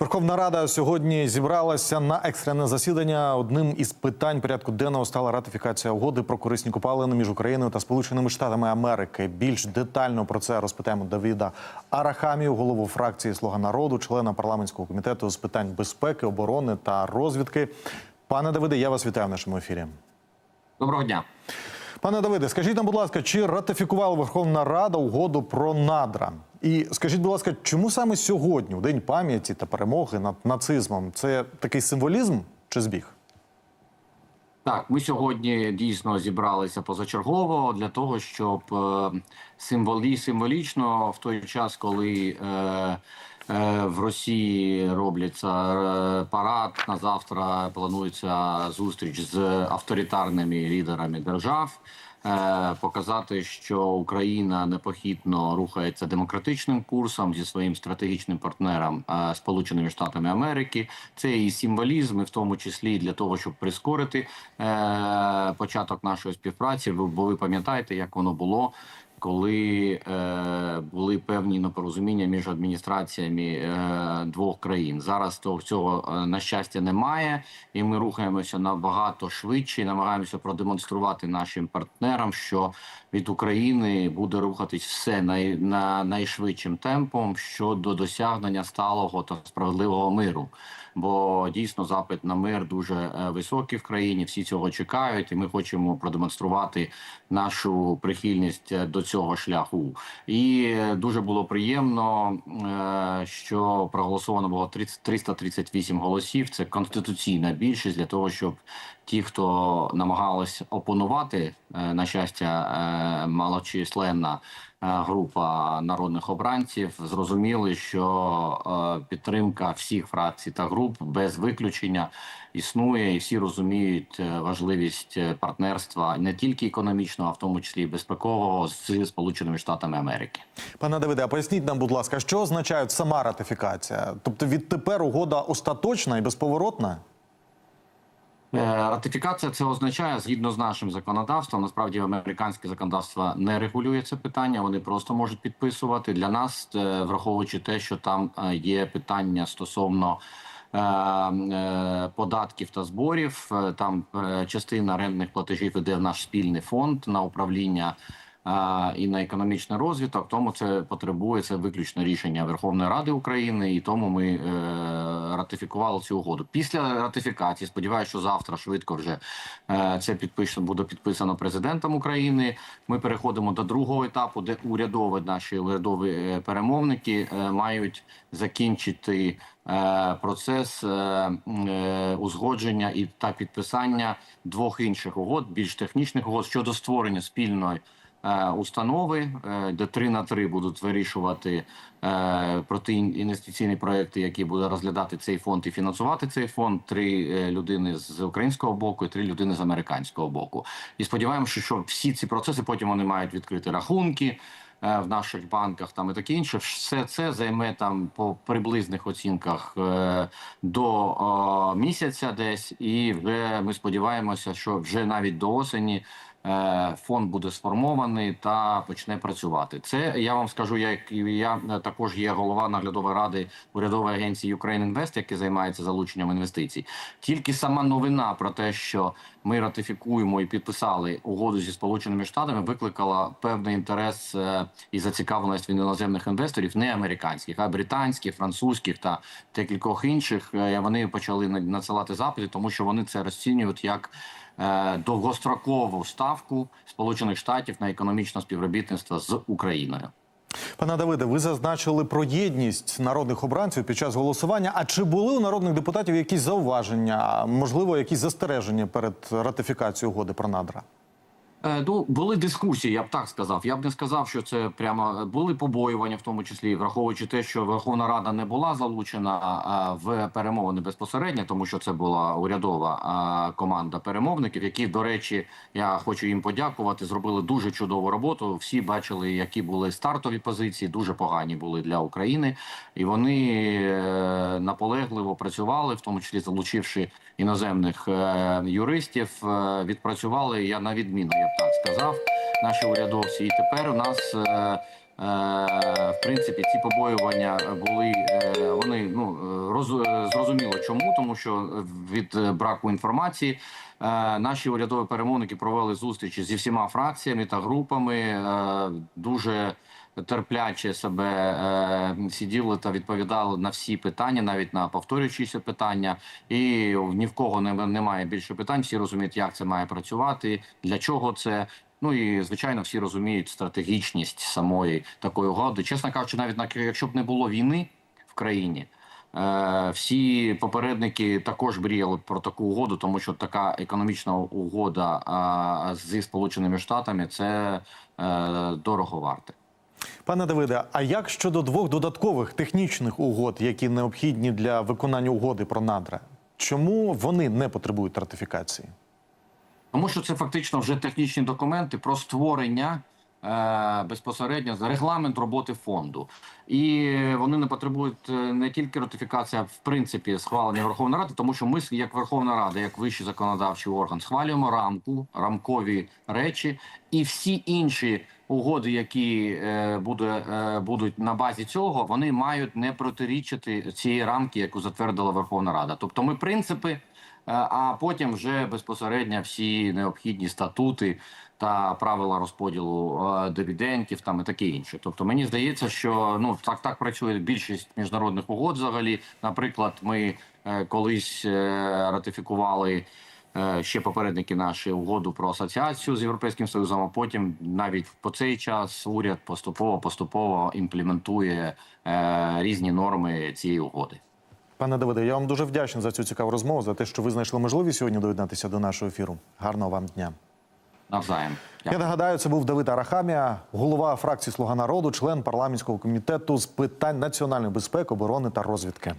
Верховна Рада сьогодні зібралася на екстрене засідання. Одним із питань порядку денного стала ратифікація угоди про корисні копалини між Україною та Сполученими Штатами Америки. Більш детально про це розпитаємо Давіда Арахамію, голову фракції Слуга народу, члена парламентського комітету з питань безпеки, оборони та розвідки. Пане Давиде, я вас вітаю в нашому ефірі. Доброго дня. Пане Давиде, скажіть нам, будь ласка, чи ратифікувала Верховна Рада угоду про надра? І скажіть, будь ласка, чому саме сьогодні, у день пам'яті та перемоги над нацизмом, це такий символізм чи збіг? Так, ми сьогодні дійсно зібралися позачергово для того, щоб е, символі, символічно в той час, коли е, в Росії робляться е, парад на завтра, планується зустріч з авторитарними лідерами держав. е, Показати, що Україна непохитно рухається демократичним курсом зі своїм стратегічним партнером е, Сполученими Штатами Америки. Це і символізм, і в тому числі для того, щоб прискорити е, початок нашої співпраці. Бо ви пам'ятаєте, як воно було. Коли е, були певні непорозуміння між адміністраціями е, двох країн, зараз того цього е, на щастя немає, і ми рухаємося набагато швидше. і Намагаємося продемонструвати нашим партнерам, що від України буде рухатись все най, на найшвидшим темпом щодо досягнення сталого та справедливого миру. Бо дійсно запит на мир дуже е, високий в країні. Всі цього чекають, і ми хочемо продемонструвати нашу прихильність е, до цього шляху. І е, дуже було приємно, що проголосовано було 30 338 голосів. Це конституційна більшість для того, щоб ті, хто намагались опонувати, е, на щастя, е, малочисленна е, група народних обранців, зрозуміли, що підтримка всіх фракцій та груп без виключення існує, і всі розуміють важливість партнерства не тільки економічного, а в тому числі безпекового з Сполученими Штатами Америки. Пане Давиде, а поясніть нам, будь ласка, що означає сама ратифікація? Тобто відтепер угода остаточна і безповоротна? Е, Ратифікація це означає згідно з нашим законодавством. Насправді американське законодавство не регулює це питання. Вони просто можуть підписувати для нас, е, враховуючи те, що там е, є питання стосовно. Податків та зборів там частина рентних платежів іде в наш спільний фонд на управління і на економічний розвиток. Тому це потребує це виключно рішення Верховної Ради України, і тому ми е, ратифікували цю угоду. Після ратифікації, сподіваюся, що завтра швидко вже е, це підписано буде підписано президентом України. Ми переходимо до другого етапу, де урядові наші урядові е, перемовники мають закінчити процес узгодження і та підписання двох інших угод, більш технічних угод щодо створення спільної установи, е, де три на три будуть вирішувати е, протиінвестиційні проекти, які буде розглядати цей фонд і фінансувати цей фонд. Три е, людини з українського боку і три людини з американського боку. І сподіваємося, що всі ці процеси потім вони мають відкрити рахунки. е, В наших банках там і таке інше, все це займе там по приблизних оцінках е, до місяця, десь, і вже ми сподіваємося, що вже навіть до осені е, фонд буде сформований та почне працювати. Це я вам скажу, як я е, також є голова наглядової ради урядової агенції Ukraine Invest, який займається залученням інвестицій. Тільки сама новина про те, що ми ратифікуємо і підписали угоду зі сполученими штатами, викликала певний інтерес е, і зацікавленість від іноземних інвесторів, не американських, а британських, французьких та декількох інших. Е, Вони почали на- надсилати запити, тому що вони це розцінюють як е, довгострокову ставку Сполучених Штатів на економічне співробітництво з Україною. Пане Давиде, ви зазначили про єдність народних обранців під час голосування. А чи були у народних депутатів якісь зауваження, можливо, якісь застереження перед ратифікацією угоди про надра? Е, Ну, були дискусії, я б так сказав. Я б не сказав, що це прямо були побоювання, в тому числі враховуючи те, що Верховна Рада не була залучена в перемовини безпосередньо, тому що це була урядова команда перемовників, які, до речі, я хочу їм подякувати. Зробили дуже чудову роботу. Всі бачили, які були стартові позиції, дуже погані були для України, і вони е, наполегливо працювали, в тому числі залучивши іноземних е, юристів, е, відпрацювали я на відміну, так сказав, наші урядовці. І тепер у нас е, в принципі, ці побоювання були е, вони ну е, роз, е, зрозуміло чому, тому що від е, браку інформації е, наші урядові перемовники провели зустрічі зі всіма фракціями та групами. е, Дуже терпляче себе е, сиділи та відповідали на всі питання, навіть на повторюючіся питання. І ні в кого не, немає більше питань. Всі розуміють, як це має працювати, для чого це. Ну і звичайно, всі розуміють стратегічність самої такої угоди. Чесно кажучи, навіть на якщо б не було війни в країні. е, Всі попередники також мріяли про таку угоду, тому що така економічна угода зі Сполученими Штатами це е, дорого варте. Пане Давиде, а як щодо двох додаткових технічних угод, які необхідні для виконання угоди про надра? Чому вони не потребують ратифікації? Тому що це фактично вже технічні документи про створення е, безпосередньо за регламент роботи фонду, і вони не потребують е, не тільки ратифікація, в принципі схвалення Верховної Ради, тому що ми, як Верховна Рада, як вищий законодавчий орган, схвалюємо рамку, рамкові речі, і всі інші угоди, які е, буде, е, будуть на базі цього, вони мають не протирічити цієї рамки, яку затвердила Верховна Рада. Тобто, ми принципи. Е, А потім вже безпосередньо всі необхідні статути та правила розподілу дивідендів там і таке інше. Тобто мені здається, що ну так так працює більшість міжнародних угод. Взагалі, наприклад, ми колись ратифікували. Е, Ще попередники наші угоду про асоціацію з європейським союзом. А потім навіть по цей час уряд поступово поступово імплементує е, різні норми цієї угоди. Пане Давиде, я вам дуже вдячний за цю цікаву розмову, за те, що ви знайшли можливість сьогодні доєднатися до нашого ефіру. Гарного вам дня. Навзаєм. Я нагадаю, це був Давид Арахамія, голова фракції Слуга народу, член парламентського комітету з питань національної безпеки, оборони та розвідки.